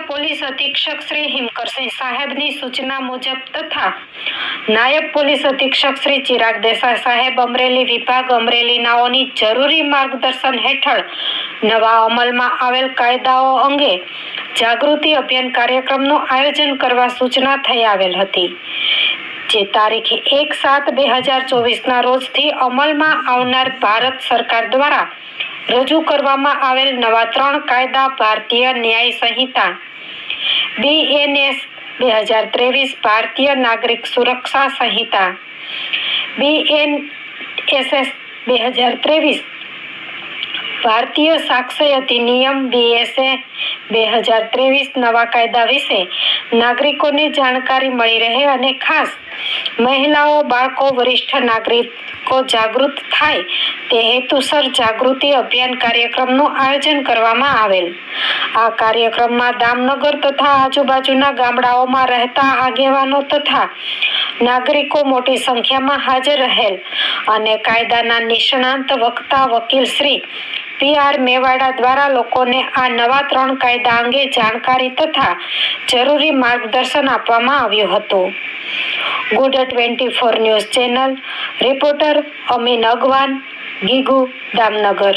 Police અધિક્ષક શ્રી હિમકરસિંહ સાહેબની સૂચના મુજબ તથા નાયબ પોલીસ અધિક્ષક શ્રી ચિરાગ દેસાઈ સાહેબ અમરેલી વિભાગ અમરેલીનાઓની જરૂરી માર્ગદર્શન હેઠળ નવા અમલમાં આવેલ કાયદાઓ અંગે જાગૃતિ અભિયાન કાર્યક્રમનું આયોજન કરવા સૂચના થઈ આવેલ હતી. જે તારીખે એક સાત બે હજાર ચોવીસના રોજથી અમલમાં આવનાર ભારત સરકાર દ્વારા રજૂ કરવામાં આવેલ નવા ત્રણ કાયદા ભારતીય ન્યાય સંહિતા બીએનએસ બે હજાર ત્રેવીસ ભારતીય નાગરિક સુરક્ષા સંહિતા બીએનએસએસ બે હજાર ત્રેવીસ ભારતીય સાક્ષર અધિનિયમ બીએસએ બે હજાર ત્રેવીસ નવા કાયદા વિશે નાગરિકોને જાણકારી મળી રહે અને ખાસ મહિલાઓ, બાળકો, વરિષ્ઠ નાગરિકો જાગૃત થાય તે હેતુસર જાગૃતિ અભિયાન કાર્યક્રમનું આયોજન કરવામાં આવેલ. આ કાર્યક્રમમાં દામનગર તથા આજુબાજુના ગામડાઓમાં રહેતા આગેવાનો તથા નાગરિકો મોટી સંખ્યામાં હાજર રહેલ અને કાયદાના નિષ્ણાંત વક્તા વકીલ શ્રી પી આર મેવાડા દ્વારા લોકોને આ નવા ત્રણ કાયદા અંગે જાણકારી તથા જરૂરી માર્ગદર્શન આપવામાં આવ્યું હતું. Good twenty four news channel reporter Amin Agwan, Gigu, Damnagar.